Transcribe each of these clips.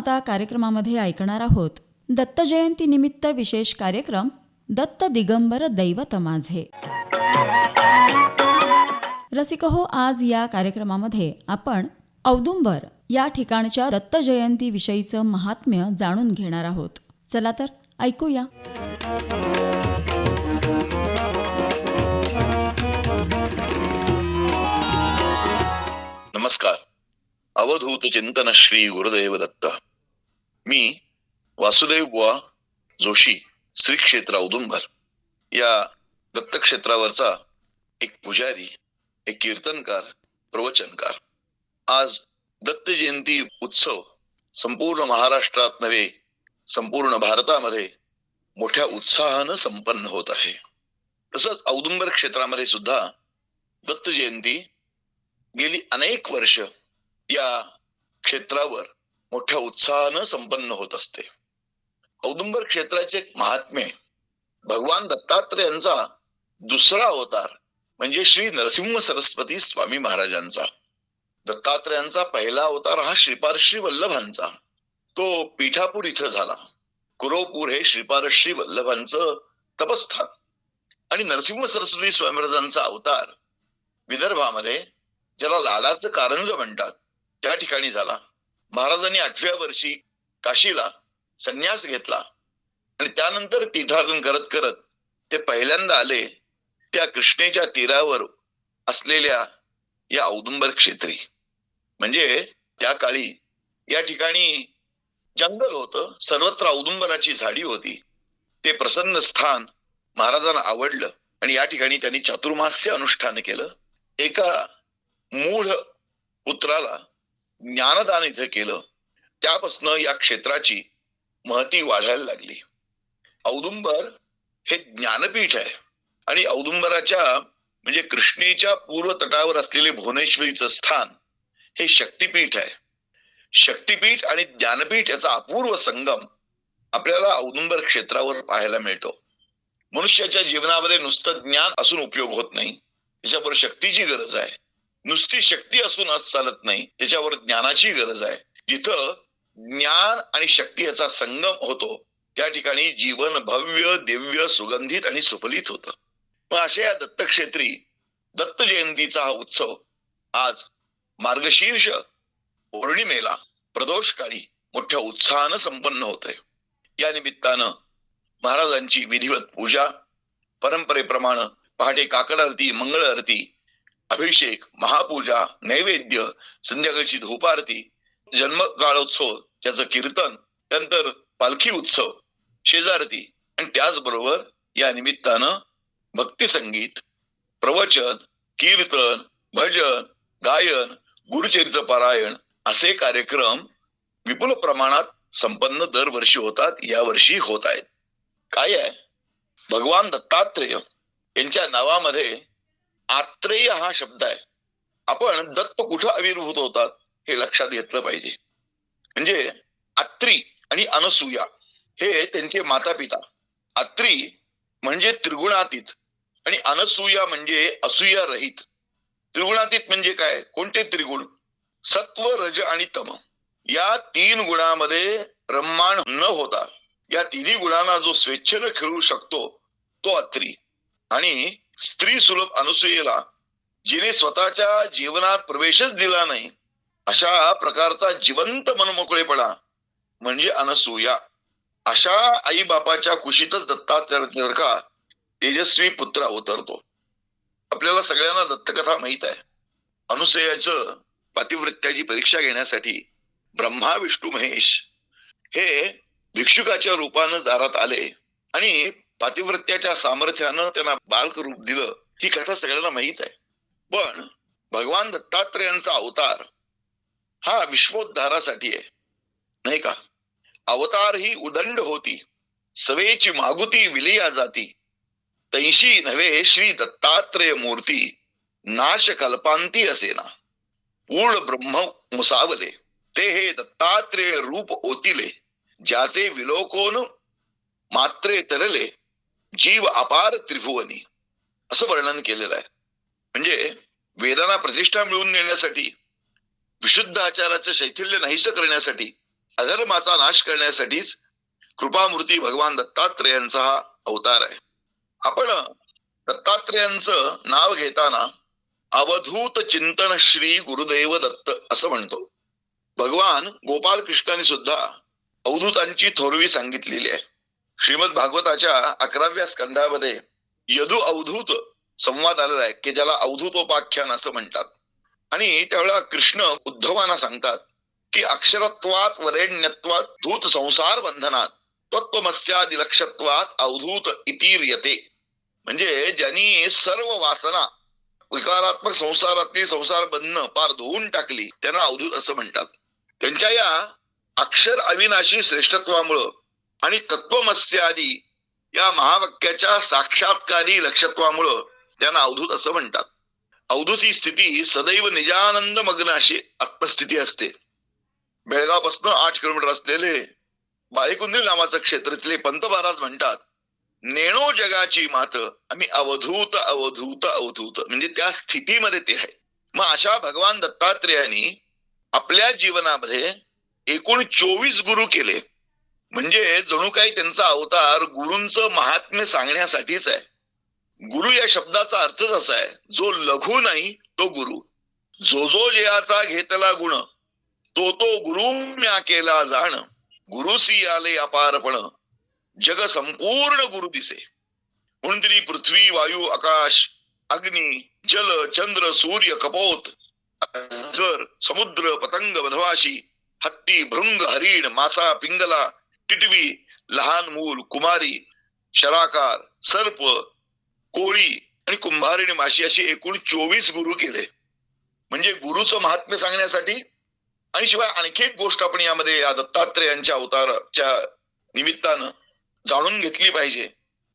आता कार्यक्रमामध्ये ऐकणार आहोत दत्त जयंती निमित्त विशेष कार्यक्रम दत्त दिगंबर दैवत माझे. रसिकहो आज या कार्यक्रमामध्ये आपण औदुंबर या ठिकाणच्या दत्त जयंतीविषयीचं महात्म्य जाणून घेणार आहोत. चला तर ऐकूया. नमस्कार. अवधूत चिंतन श्री गुरुदेव दत्त. मी वासुदेव बुवा जोशी श्री क्षेत्र औदुंबर या दत्तक्षेत्रावरचा एक पुजारी एक कीर्तनकार प्रवचनकार. आज दत्त जयंती उत्सव संपूर्ण महाराष्ट्रात नव्हे संपूर्ण भारतामध्ये मोठ्या उत्साहानं संपन्न होत आहे. तसंच औदुंबर क्षेत्रामध्ये सुद्धा दत्त जयंती गेली अनेक वर्ष या क्षेत्रावर मोठ्या उत्साहानं संपन्न होत असते. औदुंबर क्षेत्राचे एक महात्म्य भगवान दत्तात्रेयांचा दुसरा अवतार म्हणजे श्री नरसिंह सरस्वती स्वामी महाराजांचा. दत्तात्रयांचा पहिला अवतार हा श्रीपारश्री वल्लभांचा तो पीठापूर इथं झाला. कुरोपूर हे श्रीपारश्री वल्लभांचं तपस्थान. आणि नरसिंह सरस्वती स्वामी महाराजांचा अवतार विदर्भामध्ये ज्याला लाडाचं कारंज म्हणतात त्या ठिकाणी झाला. महाराजांनी आठव्या वर्षी काशीला संन्यास घेतला. आणि त्यानंतर तीर्थाटन करत करत ते पहिल्यांदा आले त्या कृष्णेच्या तीरावर असलेल्या या औदुंबर क्षेत्री. म्हणजे त्या काळी या ठिकाणी जंगल होतं. सर्वत्र औदुंबराची झाडी होती. ते प्रसन्न स्थान महाराजांना आवडलं. आणि या ठिकाणी त्यांनी चातुर्मास्य अनुष्ठान केलं. एका मूढ पुत्राला ज्ञानदान इथे केलं त्यापासून या क्षेत्राची महती वाढायला लागली. औदुंबर हे ज्ञानपीठ आहे. आणि औदुंबराच्या म्हणजे कृष्णेच्या पूर्व तटावर असलेले भुवनेश्वरीचं स्थान हे शक्तिपीठ आहे. शक्तिपीठ आणि ज्ञानपीठ याचा अपूर्व संगम आपल्याला औदुंबर क्षेत्रावर पाहायला मिळतो. मनुष्याच्या जीवनामध्ये नुसतं ज्ञान असून उपयोग होत नाही. त्याच्यावर शक्तीची गरज आहे. नुसती शक्ती असून आज चालत नाही त्याच्यावर ज्ञानाची गरज आहे. जिथं ज्ञान आणि शक्ती याचा संगम होतो त्या ठिकाणी जीवन भव्य दिव्य सुगंधित आणि सुफलित होतं. मग अशा या दत्तक्षेत्री दत्त जयंतीचा हा उत्सव आज मार्गशीर्ष पौर्णिमेला प्रदोष काळी मोठ्या उत्साहानं संपन्न होत आहे या निमित्तानं महाराजांची विधिवत पूजा परंपरेप्रमाणे पहाटे काकड आरती मंगळ आरती अभिषेक महापूजा नैवेद्य संध्याकाळची धूपारती जन्म काळोत्सव त्याचं कीर्तन त्यानंतर पालखी उत्सव शेजारती आणि त्याचबरोबर या निमित्तानं भक्ती संगीत प्रवचन कीर्तन भजन गायन गुरुचरित्र पारायण असे कार्यक्रम विपुल प्रमाणात संपन्न दरवर्षी होतात यावर्षी होत आहेत. काय आहे? भगवान दत्तात्रेय यांच्या नावामध्ये आत्रेय हा शब्द आहे. आपण दत्त कुठं आविर्भूत होतात हे लक्षात घेतलं पाहिजे. म्हणजे अत्री आणि अनसुया हे त्यांचे माता पिता अत्री म्हणजे त्रिगुणातीत आणि अनसुया म्हणजे असूया रहित. त्रिगुणातीत म्हणजे काय? कोणते त्रिगुण? सत्व रज आणि तम. या तीन गुणामध्ये रम्माण न होता या तिन्ही गुणांना जो स्वेच्छेनं खेळू शकतो तो अत्री आणि स्त्री सुलभ अनुसूयेला जिने स्वतःच्या जीवनात प्रवेशच दिला नाही अशा प्रकारचा जिवंत मनमोकळेपणा म्हणजे अनसूया. अशा आई बापाच्या कुशीतच दत्तात्रय तेजस्वी पुत्र अवतरतो. आपल्याला सगळ्यांना दत्तकथा माहीत आहे. अनुसयाचं पातिवृत्याची परीक्षा घेण्यासाठी ब्रह्मा विष्णू महेश हे भिक्षुकाच्या रूपानं दारात आले आणि पातिवृत्याच्या सामर्थ्यानं त्यांना बालक रूप दिलं ही कथा सगळ्यांना माहीत आहे. पण भगवान दत्तात्रेयांचा अवतार हा विश्वोद्धारासाठी आहे नाही का? अवतार ही उदंड होती सवेची मागुती विलिया जाती तैशी नव्हे श्री दत्तात्रेय मूर्ती नाश कल्पांती असेना. पूर्ण ब्रह्म मुसावले ते हे दत्तात्रेय रूप ओतिले ज्याचे विलोकोन मात्रे तरले जीव अपार त्रिभुवनी. असं वर्णन केलेलं आहे. म्हणजे वेदांना प्रतिष्ठा मिळवून देण्यासाठी विशुद्ध आचाराचं शैथिल्य नाहीस करण्यासाठी अधर्माचा नाश करण्यासाठीच कृपामूर्ती भगवान दत्तात्रेयांचा हा अवतार आहे. आपण दत्तात्रेयांचं नाव घेताना अवधूत चिंतन श्री गुरुदेव दत्त असं म्हणतो. भगवान गोपाल कृष्णाने सुद्धा अवधूतांची थोरवी सांगितलेली आहे. श्रीमद भागवताच्या अकराव्या स्कंधामध्ये यदु अवधूत संवाद आलेला आहे की ज्याला अवधूतोपाख्यान असं म्हणतात. आणि त्यावेळेला कृष्ण उद्धवांना सांगतात की अक्षरत्वात वरेण्यत्वात धूत संसार बंधनात तत्वमस्यादिलक्षत्वात अवधूत इतीर्यते. म्हणजे ज्यांनी सर्व वासना विकारात्मक संसारातली संसार बंधन पार धुवून टाकली त्यांना अवधूत असं म्हणतात. त्यांच्या या अक्षर अविनाशी श्रेष्ठत्वामुळं आणि तत्वमस्यादी या महावाक्याच्या साक्षात्कारी लक्षत्वामुळं त्यांना अवधूत असं म्हणतात. अवधूत ही स्थिती सदैव निजानंद मग्न अशी आत्मस्थिती असते. बेळगावपासून आठ किलोमीटर असलेले बाळीकुंद्री नावाचं क्षेत्र तिथले पंत महाराज म्हणतात नेणो जगाची मात आम्ही अवधूत अवधूत अवधूत. म्हणजे त्या स्थितीमध्ये ते आहे. मग अशा भगवान दत्तात्रेयांनी आपल्या जीवनामध्ये एकूण चोवीस गुरु केले. म्हणजे जणू काही त्यांचा अवतार गुरूंचं महात्म्य सांगण्यासाठीच आहे. गुरु या शब्दाचा अर्थच असा आहे जो लघु नाही तो गुरु. जो जो जयाचा घेतला गुण तो तो गुरु म्या केला जाण. गुरुसी आले अपारपण जग संपूर्ण गुरु दिसे. म्हणून तिने पृथ्वी वायू आकाश अग्नी जल चंद्र सूर्य कपोत समुद्र पतंग वधवाशी हत्ती भृंग हरिण मासा पिंगला टिटवी लहान मूल कुमारी शराकार सर्प कोळी आणि कुंभारिणी माशी अशी एकूण चोवीस गुरु केले. म्हणजे गुरुचं महात्म्य सांगण्यासाठी आणि शिवाय आणखी एक गोष्ट आपण यामध्ये या दत्तात्रेयांच्या अवताराच्या निमित्तानं जाणून घेतली पाहिजे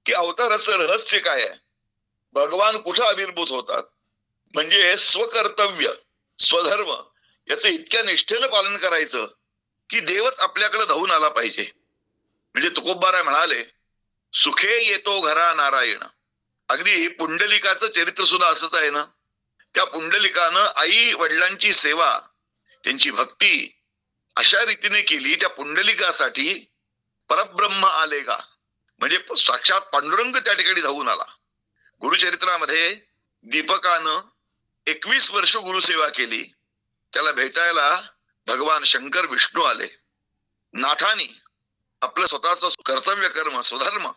की अवताराचं रहस्य काय आहे? भगवान कुठं आविर्भूत होतात? म्हणजे स्वकर्तव्य स्वधर्म याचं इतक्या निष्ठेनं पालन करायचं की देवच आपल्याकडे धावून आला पाहिजे. म्हणजे तुकोबाराय म्हणाले सुखे येतो घरा नारायण. अगदी पुंडलिकाचं चरित्र सुद्धा असंच आहे ना? त्या पुंडलिकानं आई वडिलांची सेवा त्यांची भक्ती अशा रीतीने केली त्या पुंडलिकासाठी परब्रह्म आले का? म्हणजे साक्षात पांडुरंग त्या ठिकाणी धावून आला. गुरुचरित्रामध्ये दीपकानं एकवीस वर्ष गुरुसेवा केली. त्याला भेटायला भगवान शंकर विष्णू आले. नाथानी आपलं स्वतःच कर्तव्य कर्म स्वधर्म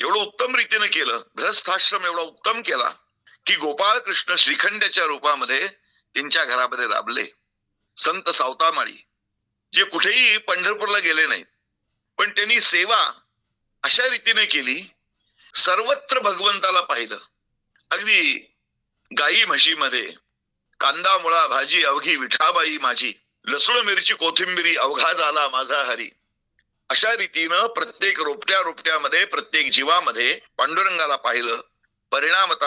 एवढं उत्तम रीतीने केलं ग्रस्थाश्रम एवढा उत्तम केला की गोपाळ कृष्ण श्रीखंड्याच्या रूपामध्ये त्यांच्या घरामध्ये राबले. संत सावतामाळी जे कुठेही पंढरपूरला गेले नाहीत पण त्यांनी सेवा अशा रीतीने केली सर्वत्र भगवंताला पाहिलं. अगदी गाई म्हशीमध्ये कांदा मुळा भाजी अवघी विठाबाई माझी लसूण मिरची कोथिंबिरी अवघा झाला माझा हरी. अशा रीतीनं प्रत्येक रोपट्या रोपट्यामध्ये प्रत्येक जीवामध्ये पांडुरंगाला पाहिलं. परिणामत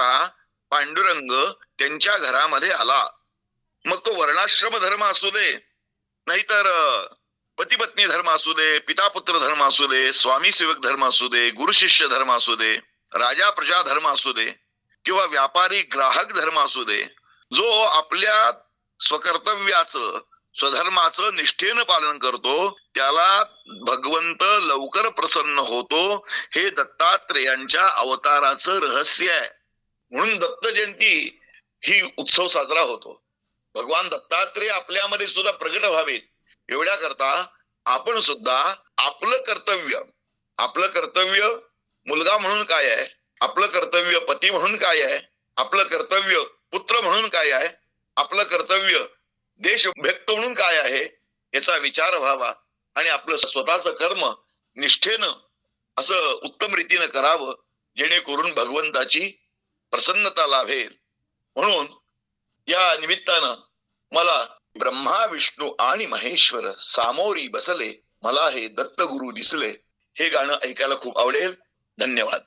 पांडुरंग त्यांच्या घरामध्ये आला. मग तो वर्णाश्रम धर्म असू दे नाहीतर पतीपत्नी धर्म असू दे पिता पुत्र धर्म असू दे स्वामी सेवक धर्म असू दे गुरु शिष्य धर्म असू दे राजा प्रजा धर्म असू दे किंवा व्यापारी ग्राहक धर्म असू दे जो आपल्या स्वकर्तव्याचं स्वधर्माचं निष्ठेनं पालन करतो त्याला भगवंत लवकर प्रसन्न होतो हे दत्तात्रेयांच्या अवताराचं रहस्य आहे. म्हणून दत्त जयंती ही उत्सव साजरा होतो. भगवान दत्तात्रेय आपल्यामध्ये सुद्धा प्रगट व्हावेत. एवढ्या करता आपण सुद्धा आपलं कर्तव्य आपलं कर्तव्य मुलगा म्हणून काय आहे आपलं कर्तव्य पती म्हणून काय आहे आपलं कर्तव्य पुत्र म्हणून काय आहे आपलं कर्तव्य देशभक्त म्हणून काय आहे याचा विचार व्हावा आणि आपलं स्वतःच कर्म निष्ठेनं असं उत्तम रीतीनं करावं जेणेकरून भगवंताची प्रसन्नता लाभेल. म्हणून या निमित्तानं मला ब्रह्मा विष्णू आणि महेश्वर सामोरी बसले मला हे दत्तगुरु दिसले. हे गाणं ऐकायला खूप आवडेल. धन्यवाद.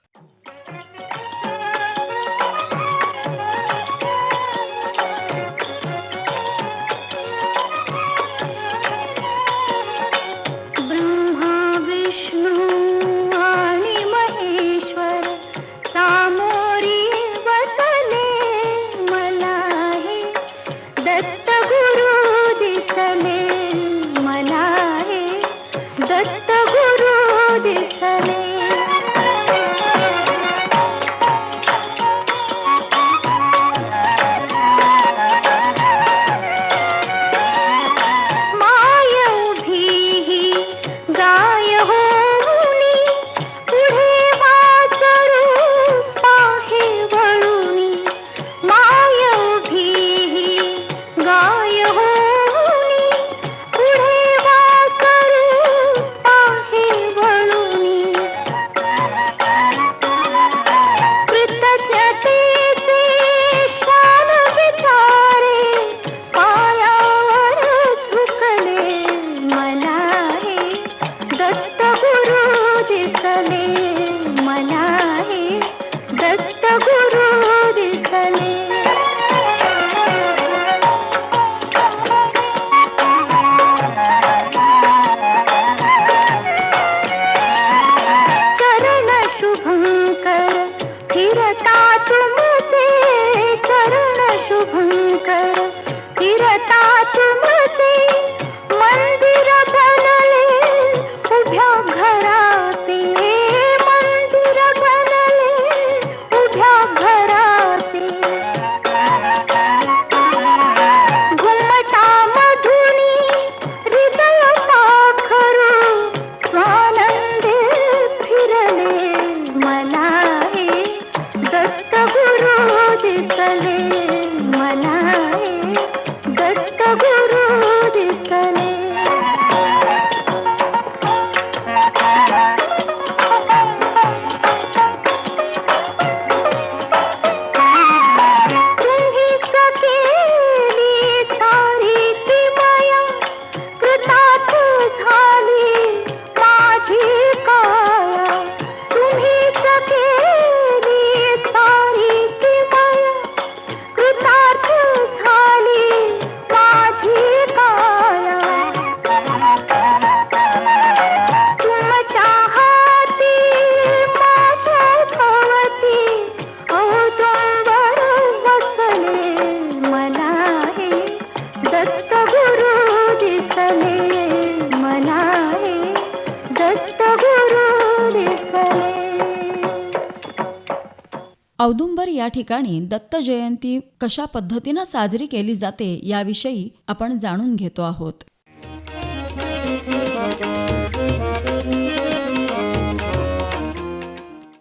या ठिकाणी दत्त जयंती कशा पद्धतीनं साजरी केली जाते याविषयी आपण जाणून घेतो आहोत.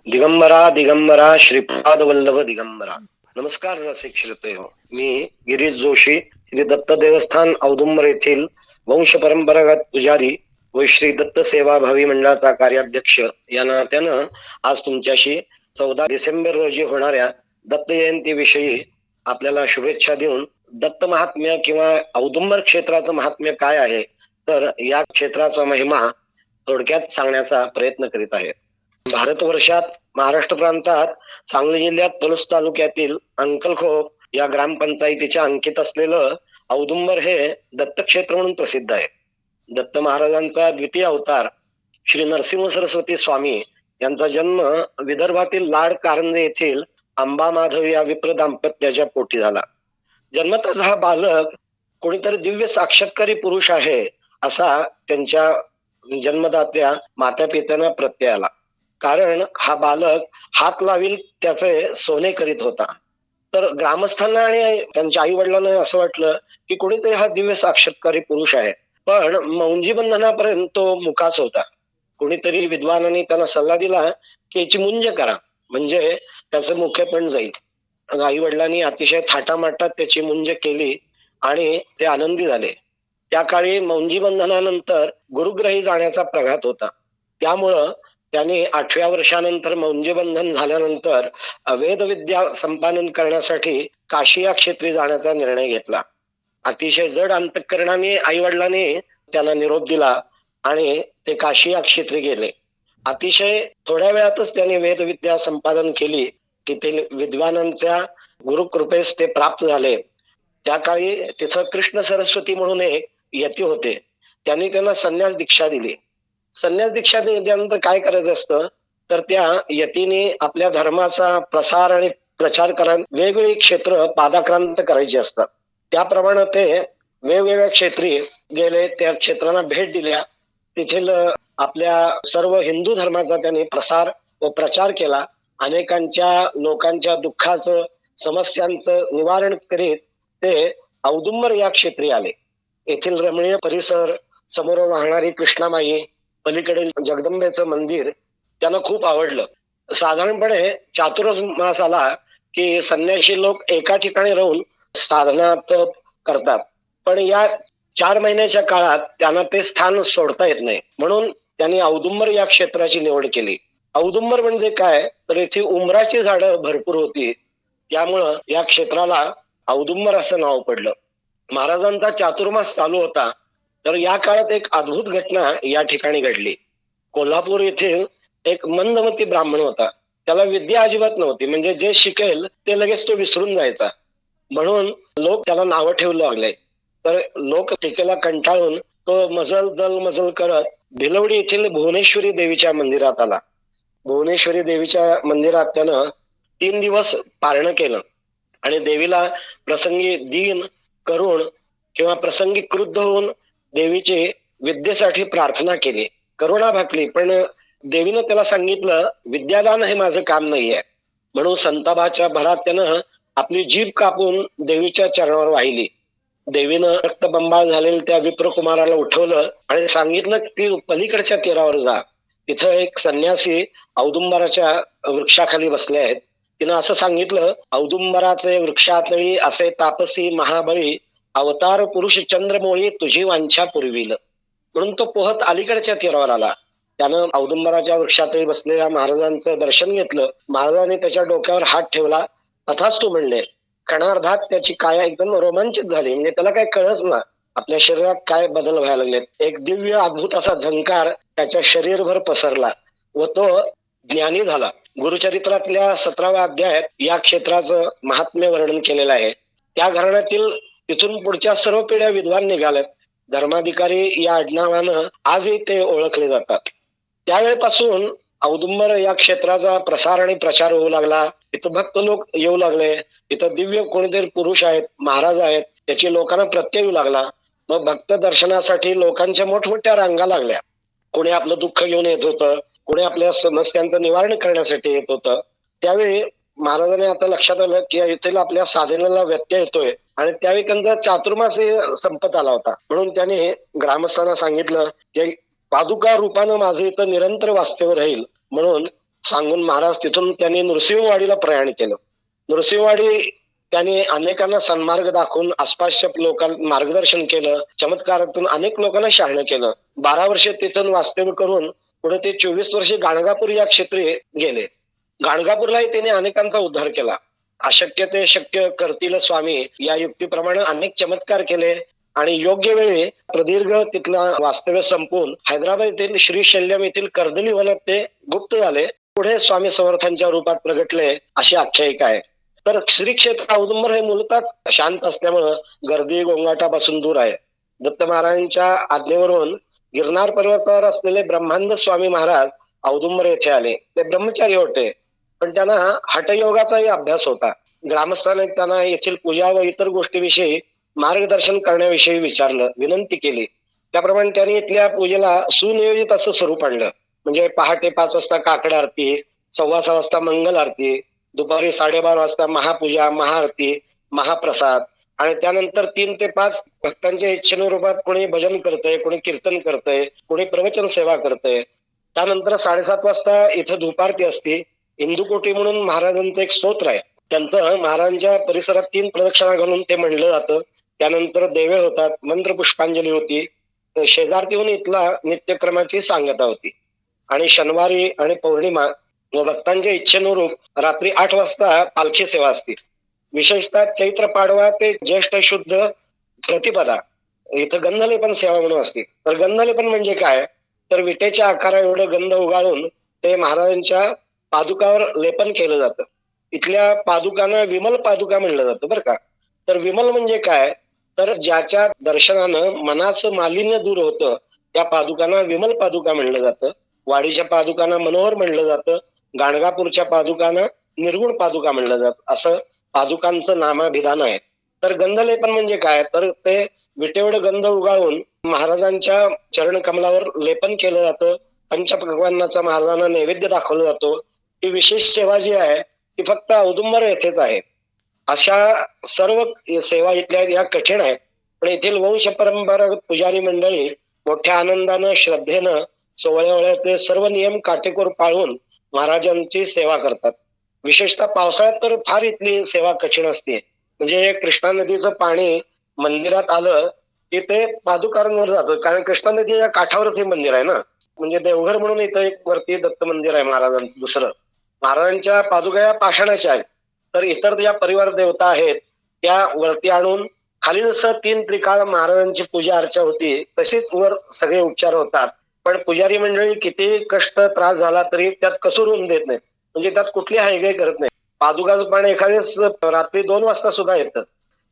दिगंबरा दिगंबरा श्रीपाद वल्लभ दिगंबरा. नमस्कार रसिक श्रोते हो मी गिरीश जोशी श्री दत्त देवस्थान औदुंबर येथील वंश परंपरागत पुजारी व श्री दत्त सेवा भावी मंडळाचा कार्याध्यक्ष या नात्यानं आज तुमच्याशी चौदा डिसेंबर रोजी होणाऱ्या दत्त जयंती विषयी आपल्याला शुभेच्छा देऊन दत्त महात्म्य किंवा औदुंबर क्षेत्राचं महात्म्य काय आहे तर या क्षेत्राचा महिमा थोडक्यात सांगण्याचा प्रयत्न करीत आहे. भारतवर्षात महाराष्ट्र प्रांतात सांगली जिल्ह्यात पलूस तालुक्यातील अंकलखोप या ग्रामपंचायतीच्या अंकित असलेलं औदुंबर हे दत्तक्षेत्र म्हणून प्रसिद्ध आहे. दत्त महाराजांचा द्वितीय अवतार श्री नरसिंह सरस्वती स्वामी यांचा जन्म विदर्भातील लाड कारंजे येथील अंबा माधव या विप्र दाम्पत्याच्या पोटी झाला. जन्मतच हा बालक कोणीतरी दिव्य साक्षात्कारी पुरुष आहे असा त्यांच्या जन्मदात्या माता पित्यांना प्रत्यय आला. कारण हा बालक हात लावील त्याचे सोने करीत होता. तर ग्रामस्थांना आणि त्यांच्या आई वडिलांना असं वाटलं की कोणीतरी हा दिव्य साक्षात्कारी पुरुष आहे. पण मौंजी बंधनापर्यंत तो मुकाच होता. कोणीतरी विद्वानांनी त्यांना सल्ला दिला की याची मुंज करा. म्हणजे त्याचं मुख्य पण जाईल. आई वडिलांनी अतिशय थाटामाटात त्याची मुंज केली आणि ते आनंदी झाले. त्या काळी मौंजी बंधनानंतर गुरुग्रही जाण्याचा प्रघात होता. त्यामुळं त्यांनी आठव्या वर्षानंतर मौंजी बंधन झाल्यानंतर वेदविद्या संपादन करण्यासाठी काशी या क्षेत्री जाण्याचा निर्णय घेतला. अतिशय जड अंतकरणाने आई वडिलांनी त्यांना निरोप दिला आणि ते काशी या क्षेत्री गेले. अतिशय थोड्या वेळातच त्यांनी वेदविद्या संपादन केली तेथील विद्वानांच्या गुरुकृपेस ते प्राप्त झाले. त्या काळी तिथं कृष्ण सरस्वती म्हणून एक यती होते. त्यांनी त्यांना संन्यास दीक्षा दिली. संन्यास दीक्षा दिल्यानंतर काय करायचं असतं? तर त्या यतीने आपल्या धर्माचा प्रसार आणि प्रचार करण वेगवेगळी क्षेत्र पादाक्रांत करायची असतात. त्याप्रमाणे ते वेगवेगळ्या क्षेत्री गेले त्या क्षेत्रांना भेट दिल्या. तेथील आपल्या सर्व हिंदू धर्माचा त्यांनी प्रसार व प्रचार केला. अनेकांच्या लोकांच्या दुःखाचं समस्यांचं निवारण करीत ते औदुंबर या क्षेत्री आले. येथील रमणीय परिसर समोर वाहणारी कृष्णामाई पलीकडील जगदंबेचं मंदिर त्यांना खूप आवडलं. साधारणपणे चातुर्मास आला की संन्याशी लोक एका ठिकाणी राहून साधना तप करतात. पण या चार महिन्याच्या काळात त्यांना ते स्थान सोडता येत नाही. म्हणून त्यांनी औदुंबर या क्षेत्राची निवड केली. औदुंबर म्हणजे काय? तर येथे उमराची झाडं भरपूर होती. त्यामुळं या क्षेत्राला औदुंबर असं नाव पडलं. महाराजांचा चातुर्मास चालू होता. तर या काळात एक अद्भुत घटना या ठिकाणी घडली. कोल्हापूर येथील एक मंदमती ब्राह्मण होता. त्याला विद्या अजिबात नव्हती. म्हणजे जे शिकेल ते लगेच तो विसरून जायचा. म्हणून लोक त्याला नावं ठेवू लागले. तर लोक टीकेला कंटाळून तो मजल दल मजल करत भिलवडी येथील भुवनेश्वरी देवीच्या मंदिरात आला. भुवनेश्वरी देवीच्या मंदिरात त्यानं तीन दिवस पारणं केलं. आणि देवीला प्रसंगी दीन करून किंवा प्रसंगी क्रुद्ध होऊन देवीची विद्येसाठी प्रार्थना केली. करुणा भाकली पण देवीनं त्याला सांगितलं विद्यादान हे माझं काम नाहीये. म्हणून संताबाच्या भरात त्यानं आपली जीभ कापून देवीच्या चरणावर वाहिली. देवीनं रक्तबंबाळ झालेल्या त्या विप्रकुमाराला उठवलं आणि सांगितलं की पलीकडच्या तीरावर जा. तिथं एक संन्यासी औदुंबराच्या वृक्षाखाली बसले आहेत. तिनं असं सांगितलं औदुंबराचे वृक्षातळी असे तापसी महाबळी अवतार पुरुष चंद्रमोळी तुझी वांछा पुरविल. म्हणून तो पोहत अलीकडच्या तीरावर आला. त्यानं औदुंबराच्या वृक्षातळी बसलेल्या महाराजांचं दर्शन घेतलं. महाराजांनी त्याच्या डोक्यावर हात ठेवला. तथाच तू म्हणले क्षणार्धात त्याची काया एकदम रोमांचित झाली. म्हणजे त्याला काही कळच ना. आपल्या शरीरात काय बदल व्हायला लागलेत? एक दिव्य अद्भुत असा झंकार त्याच्या शरीरभर पसरला व तो ज्ञानी झाला. गुरुचरित्रातल्या सतराव्या अध्यायात या क्षेत्राचं महात्म्य वर्णन केलेलं आहे. त्या घराण्यातील तिथून पुढच्या सर्व पिढ्या विद्वान निघाल्यात. धर्माधिकारी या आडनावानं आजही ते ओळखले जातात. त्यावेळेपासून औदुंबर या क्षेत्राचा प्रसार आणि प्रचार होऊ लागला. इथं भक्त लोक येऊ लागले. इथं दिव्य कोणीतरी पुरुष आहेत महाराज आहेत त्याची लोकांना प्रत्यय येऊ लागला. मग भक्त दर्शनासाठी लोकांच्या मोठमोठ्या रांगा लागल्या. कोणी आपलं दुःख घेऊन येत होतं कोणी आपल्या समस्यांचं निवारण करण्यासाठी येत होतं. त्यावेळी महाराजांनी आता लक्षात आलं की येथील आपल्या साधनेला व्यत्यय येतोय आणि त्यावेळी त्यांचा चातुर्मास हे संपत आला होता. म्हणून त्याने ग्रामस्थांना सांगितलं की पादुका रूपानं माझं इथं निरंतर वास्तव्य राहील. म्हणून सांगून महाराज तिथून त्यांनी नृसिंहवाडीला प्रयाण केलं. नृसिंहवाडी त्यांनी अनेकांना सन्मार्ग दाखवून आसपासच्या लोकांना मार्गदर्शन केलं. चमत्कारातून अनेक लोकांना शहाणं केलं. बारा वर्षे तिथून वास्तव्य करून पुढे ते चोवीस वर्षे गाणगापूर या क्षेत्री गेले. गाणगापूरलाही त्याने अनेकांचा उद्धार केला. अशक्य ते शक्य करतील स्वामी या युक्तीप्रमाणे अनेक चमत्कार केले आणि योग्य वेळी प्रदीर्घ तिथला वास्तव्य संपून हैदराबाद येथील श्री शल्यम येथील कर्दली वनात ते गुप्त झाले. पुढे स्वामी समर्थांच्या रूपात प्रगटले अशी आख्यायिका आहे. तर श्री क्षेत्र औदुंबर हे मूलतच शांत असल्यामुळं गर्दी गोंगाटापासून दूर आहे. दत्त महाराजांच्या आज्ञेवरून गिरनार पर्वतावर असलेले ब्रह्मानंद स्वामी महाराज औदुंबर येथे आले. ते ब्रह्मचारी होते. पण त्यांना हटयोगाचाही अभ्यास होता. ग्रामस्थांनी त्यांना येथील पूजा व इतर गोष्टीविषयी मार्गदर्शन करण्याविषयी विचारलं विनंती केली. त्याप्रमाणे त्यांनी इथल्या पूजेला सुनियोजित असं स्वरूप आणलं. म्हणजे पहाटे पाच वाजता काकड आरती सव्वा सहा वाजता मंगल आरती दुपारी साडेबारा वाजता महापूजा महाआरती महाप्रसाद आणि त्यानंतर तीन ते पाच भक्तांच्या इच्छेनुरूपात कोणी भजन करतंय कोणी कीर्तन करतंय कोणी प्रवचन सेवा करतंय. त्यानंतर साडेसात वाजता इथं धुपारती असते. इंदुकोटी म्हणून महाराजांचं एक स्तोत्र आहे. त्यांचं महाराजांच्या परिसरात तीन प्रदक्षिणा घालून ते म्हणलं जातं. त्यानंतर देवे होतात मंत्र पुष्पांजली होती. शेजारतीहून इथला नित्यक्रमाची सांगता होती. आणि शनिवारी आणि पौर्णिमा व भक्तांच्या इच्छेनुरूप रात्री आठ वाजता पालखी सेवा असते. विशेषतः चैत्र पाडवा ते ज्येष्ठ शुद्ध प्रतिपदा इथं गंधलेपन सेवा म्हणून असते. तर गंधलेपन म्हणजे काय? तर विटेच्या आकारा एवढं गंध उगाळून ते महाराजांच्या पादुकावर लेपन केलं जातं. इथल्या पादुकांना विमल पादुका म्हणलं जातं बरं का? तर विमल म्हणजे काय? तर ज्याच्या दर्शनानं मनाचं मालिन्य दूर होतं त्या पादुकांना विमल पादुका म्हणलं जातं. वाडीच्या पादुकांना मनोहर म्हणलं जातं. गाणगापूरच्या पादुकांना निर्गुण पादुका म्हणलं जात. असं पादुकांचं नामाभिधान आहे. तर गंधलेपन म्हणजे काय? तर ते विटेवड गंध उगाळून महाराजांच्या चरण कमलावर लेपन केलं जातं. पंचपक्वांनाचा महाराजांना नैवेद्य दाखवला जातो. ही विशेष सेवा जी आहे ती फक्त औदुंबर येथेच आहे. अशा सर्व सेवा इथल्या या कठीण आहेत. पण येथील वंश परंपरागत पुजारी मंडळी मोठ्या आनंदानं श्रद्धेनं सोहळ्यावळ्याचे सर्व नियम काटेकोर पाळून महाराजांची सेवा करतात. विशेषतः पावसाळ्यात तर फार इथली सेवा कठीण असते. म्हणजे कृष्णा नदीचं पाणी मंदिरात आलं की ते पादुकारांवर जातं. कारण कृष्णा नदीच्या काठावरच हे मंदिर आहे ना. म्हणजे देवघर म्हणून इथं एक वरती दत्त मंदिर आहे महाराजांचं दुसरं. महाराजांच्या पादुका या पाषाणाच्या आहेत. तर इतर ज्या परिवार देवता आहेत त्या वरती आणून खाली जसं तीन त्रिकाळ महाराजांची पूजा अर्चा होती. तशीच वर सगळे उपचार होतात. पण पुजारी मंडळी किती कष्ट त्रास झाला तरी त्यात कसूर होऊन देत नाही म्हणजे त्यात कुठली हायगाय करत नाही पादुकाचं पाणी एखाद्याच रात्री दोन वाजता सुद्धा येतं.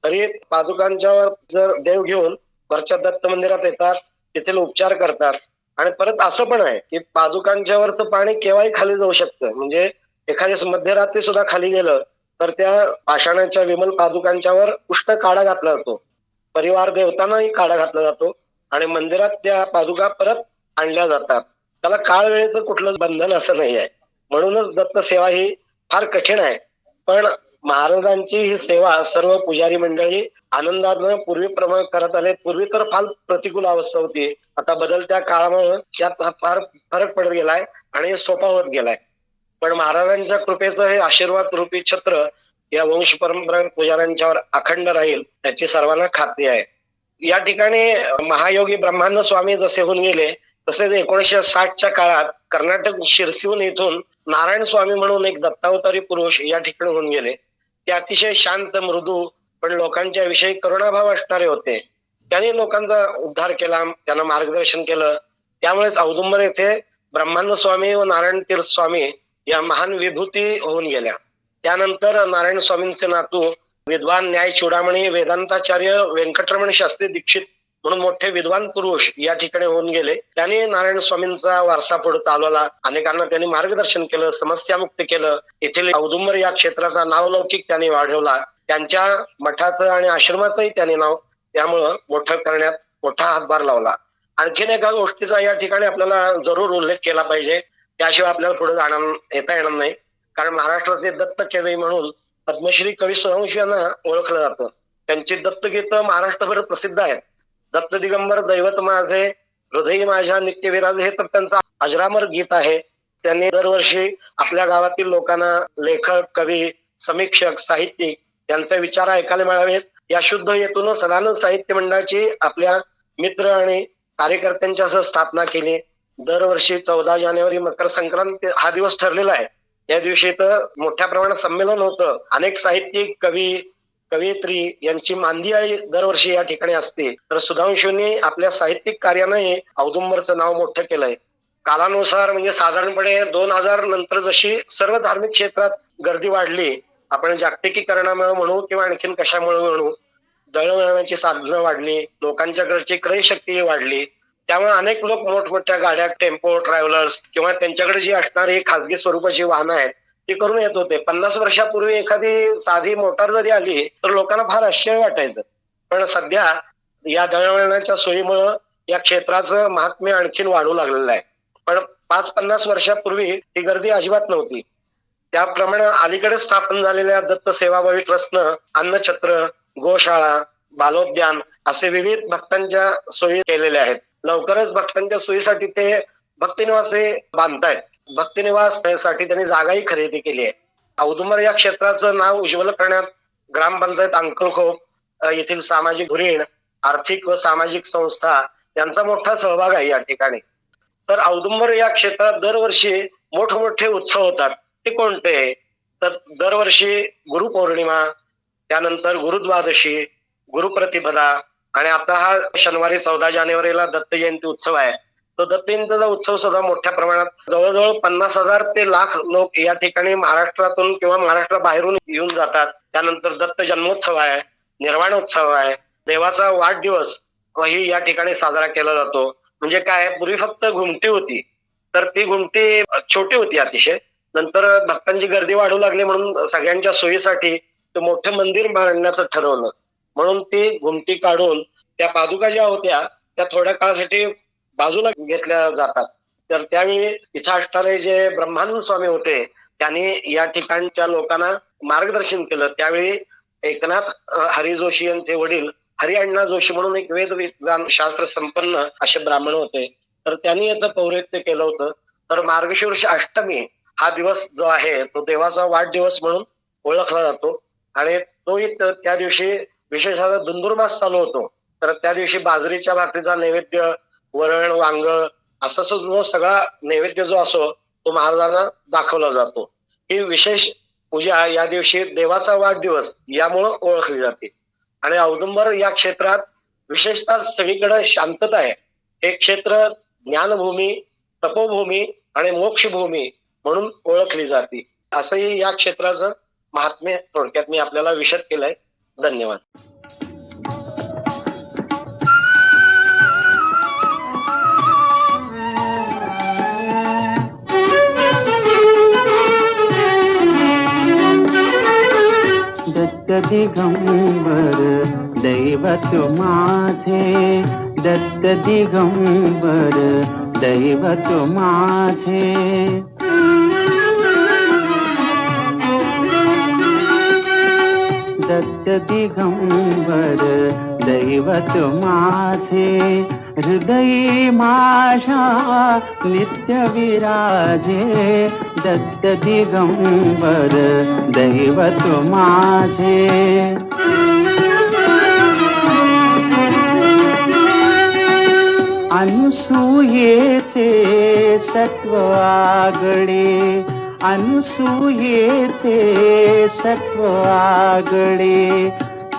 तरी पादुकांच्यावर जर देव घेऊन वरच्या दत्त मंदिरात येतात तेथील उपचार करतात. आणि परत असं पण आहे की पादुकांच्यावरचं पाणी केव्हाही खाली जाऊ शकतं. म्हणजे एखाद्याच मध्यरात्री सुद्धा खाली गेलं तर त्या पाषाणाच्या विमल पादुकांच्यावर उष्ण काढा घातला जातो. परिवार देवतांनाही काढा घातला जातो. आणि मंदिरात त्या पादुका परत आणल्या जातात. त्याला काळ वेळेचं कुठलंच बंधन असं नाही आहे. म्हणूनच दत्त सेवा ही फार कठीण आहे. पण महाराजांची ही सेवा सर्व पुजारी मंडळी आनंदानं पूर्वीप्रमाणे करत आले. पूर्वी तर फार प्रतिकूल अवस्था होती. आता बदलत्या काळामुळे त्यात फार फरक पडत गेलाय आणि सोपा होत गेलाय. पण महाराजांच्या कृपेचं हे आशीर्वाद रूपी छत्र या वंश परंपरा पुजाऱ्यांच्यावर अखंड राहील याची सर्वांना खात्री आहे. या ठिकाणी महायोगी ब्रह्मानंद स्वामी जसे होऊन गेले तसेच एकोणीशे साठच्या काळात कर्नाटक शिरसीहून इथून नारायण स्वामी म्हणून एक दत्तावतारी पुरुष या ठिकाणी होऊन गेले. ते अतिशय शांत मृदू पण लोकांच्या विषयी करुणाभाव असणारे होते. त्यांनी लोकांचा उद्धार केला त्यांना मार्गदर्शन केलं. त्यामुळेच औदुंबर येथे ब्रह्मानंद स्वामी व नारायण तीर्थ स्वामी या महान विभूती होऊन गेल्या. त्यानंतर नारायण स्वामींचे नातू विद्वान न्याय चुडामणी वेदांताचार्य व्यंकटरमण शास्त्री दीक्षित म्हणून मोठे विद्वान पुरुष या ठिकाणी होऊन गेले. त्यांनी नारायण स्वामींचा वारसा पुढे चालवला. अनेकांना त्यांनी मार्गदर्शन केलं समस्या मुक्त केलं. येथील औदुंबर या क्षेत्राचा नावलौकिक त्यांनी वाढवला. त्यांच्या मठाचं आणि आश्रमाचंही त्यांनी नाव त्यामुळं मोठं करण्यात मोठा हातभार लावला. आणखीन एका गोष्टीचा या ठिकाणी आपल्याला जरूर उल्लेख केला पाहिजे. त्याशिवाय आपल्याला पुढे जाणार येता येणार नाही. कारण महाराष्ट्राचे दत्त कवी म्हणून पद्मश्री कवी सोहंश यांना ओळखलं जातं. त्यांची दत्तगीत महाराष्ट्रभर प्रसिद्ध आहेत. दत्त दिगंबर दैवत माझे हृदयी माझ्या नित्य विराज हे तर त्यांचं अजरामर गीत आहे. त्यांनी दरवर्षी आपल्या गावातील लोकांना लेखक कवी समीक्षक साहित्यिक यांचे विचार ऐकायला मिळावेत. या शुद्ध हेतून सदानंद साहित्य मंडळाची आपल्या मित्र आणि कार्यकर्त्यांच्या सह स्थापना केली. दरवर्षी चौदा जानेवारी मकर संक्रांत हा दिवस ठरलेला आहे. या दिवशी तर मोठ्या प्रमाणात संमेलन होतं. अनेक साहित्यिक कवी कवयित्री यांची मांदियाळी दरवर्षी या ठिकाणी असते. तर सुधांशूंनी आपल्या साहित्यिक कार्याने औदुंबरचं नाव मोठं केलंय. कालानुसार म्हणजे साधारणपणे दोन हजार नंतर जशी सर्व धार्मिक क्षेत्रात गर्दी वाढली आपण जागतिकीकरणामुळे म्हणू किंवा आणखीन कशामुळे म्हणू दळणवळणाची साधनं वाढली लोकांच्याकडची क्रयशक्ती वाढली त्यामुळे अनेक लोक मोठमोठ्या गाड्या टेम्पो ट्रॅव्हलर्स किंवा त्यांच्याकडे जी असणारी खासगी स्वरूपाची वाहनं आहेत ते करून येत होते. पन्नास वर्षापूर्वी एखादी साधी मोटार जरी आली तर लोकांना फार आश्चर्य वाटायचं. पण सध्या या दळणवळणाच्या सोयीमुळं या क्षेत्राचं महात्म्य आणखीन वाढू लागलेलं आहे. पण पाच पन्नास वर्षापूर्वी ही गर्दी अजिबात नव्हती. त्याप्रमाणे अलीकडे स्थापन झालेल्या दत्त सेवाभावी ट्रस्टनं अन्नछत्र गोशाळा बालोद्यान असे विविध भक्तांच्या सोयी केलेल्या आहेत. लवकरच भक्तांच्या सोयीसाठी ते भक्तिनिवास हे बांधतायत. भक्तिनिवाससाठी त्यांनी जागाही खरेदी केली आहे. औदुंबर या क्षेत्राचं नाव उज्ज्वल करण्यात ग्रामपंचायत अंकलखोप येथील सामाजिक धुरीण आर्थिक व सामाजिक संस्था यांचा मोठा सहभाग आहे या ठिकाणी. तर औदुंबर या क्षेत्रात दरवर्षी मोठमोठे उत्सव होतात. ते कोणते? तर दरवर्षी गुरुपौर्णिमा त्यानंतर गुरुद्वादशी गुरुप्रतिपदा आणि आता हा शनिवारी चौदा जानेवारीला दत्त जयंती उत्सव आहे. तो दत्त उत्सव सुद्धा मोठ्या प्रमाणात जवळजवळ पन्नास हजार ते लाख लोक या ठिकाणी महाराष्ट्रातून किंवा महाराष्ट्राबाहेरून येऊन जातात. त्यानंतर दत्त जन्मोत्सव आहे निर्वाणोत्सव आहे देवाचा वाढदिवस ही या ठिकाणी साजरा केला जातो. म्हणजे काय पूर्वी फक्त घुमटी होती तर ती घुमटी छोटी होती अतिशय. नंतर भक्तांची गर्दी वाढू लागली म्हणून सगळ्यांच्या सोयीसाठी ते मोठं मंदिर बांधण्याचं ठरवलं. म्हणून ती घुमटी काढून त्या पादुका ज्या होत्या त्या थोड्या काळासाठी बाजूला घेतल्या जातात. तर त्यावेळी इथं असणारे जे ब्रह्मानंद स्वामी होते त्यांनी या ठिकाणच्या लोकांना मार्गदर्शन केलं. त्यावेळी एकनाथ हरी जोशी यांचे वडील हरी अण्णा जोशी म्हणून एक वेद विद्वान शास्त्र संपन्न असे ब्राह्मण होते. तर त्यांनी याचं पौरित्य केलं होतं. तर मार्गशीर्ष अष्टमी हा दिवस जो आहे तो देवाचा वाढदिवस म्हणून ओळखला जातो. आणि तो त्या दिवशी विशेषतः धुंदुरमास चालू होतो. तर त्या दिवशी बाजरीच्या भाकरीचा नैवेद्य वरण वांग असा जो सगळा नैवेद्य जो असो तो महाराजांना दाखवला जातो. ही विशेष पूजा या दिवशी देवाचा वाढदिवस यामुळं ओळखली जाते. आणि औदुंबर या क्षेत्रात विशेषतः सगळीकडे शांतता आहे. हे क्षेत्र ज्ञानभूमी तपोभूमी आणि मोक्षभूमी म्हणून ओळखली जाते. असंही या क्षेत्राचं महात्म्य थोडक्यात मी आपल्याला विशद केलंय. धन्यवाद. दत्त दिगंबर दैवत माझे. दत्त दिगंबर दैवत माझे. दत्त दिगंबर दैवत माझे. हृदये माषा नित्यविराजे दत्तदिगम्बर दैवत्व माजे अनुसूयेते सत्त्वागणे अनुसूयेते सत्त्ववागळे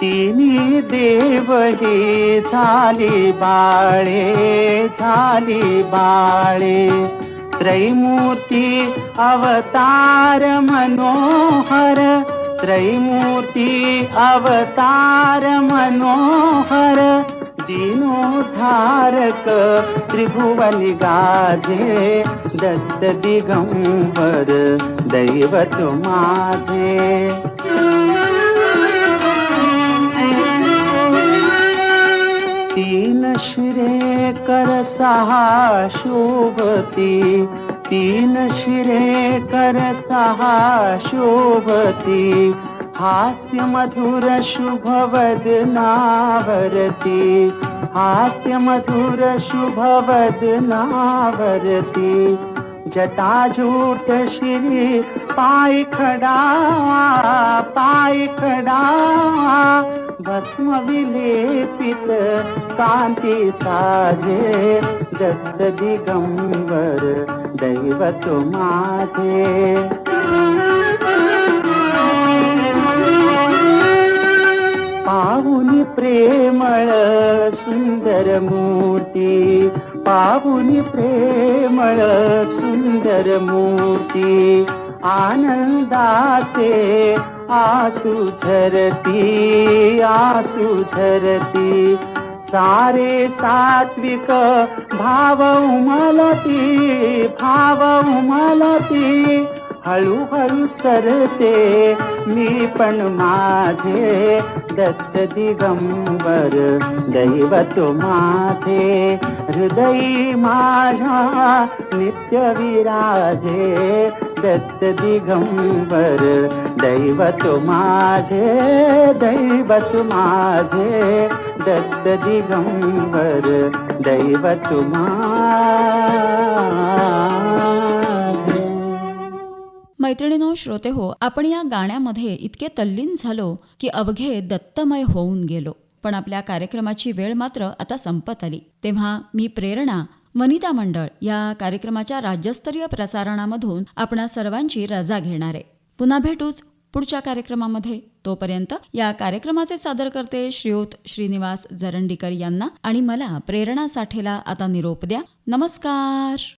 तिनी देव हे देवही झाली बाळे झाली बाळे. त्रैमूर्ती अवतार मनोहर त्रैमूर्ती अवतार मनोहर. दीनोद्धारक त्रिभुवन गाधे दत्त दिगंबर दैवत माझे. शिरे कर सहा शोभती. तीन शिरे कर सहा शोभती. हास्य मधुर शुभवद नावरती. हास्य मधुर शुभ जटा झूठ श्री पाय खडा पाय खडा. भस्म विलेपित कांती साजे दत्त दिगंबर दैवत माझे. पाहुनी प्रेमळ सुंदर मूर्ती पाहुनी प्रेमळ सुंदर मूर्ती आनंदाचे आसू धरती आसू धरती. सारे सात्विक भाव उमलती भाव उमलती हळूहळू सरते मी पण माझे दत्त दिगंबर दैवत माझे. हृदयी माझा नित्य विराजे दत्त दिगंबर दैवत माझे दैवत माझे. दत्त दिगंबर दैवत माझे मैत्रिणीनो श्रोते हो आपण या गाण्यामध्ये इतके तल्लीन झालो की अवघे दत्तमय होऊन गेलो. पण आपल्या कार्यक्रमाची वेळ मात्र आता संपत आली. तेव्हा मी प्रेरणा वनिता मंडळ या कार्यक्रमाच्या राज्यस्तरीय प्रसारणामधून आपणा सर्वांची रजा घेणार आहे. पुन्हा भेटूच पुढच्या कार्यक्रमामध्ये. तोपर्यंत या कार्यक्रमाचे सादर करते श्रीयुत श्रीनिवास जरंडीकर यांना आणि मला प्रेरणा साठेला आता निरोप द्या. नमस्कार!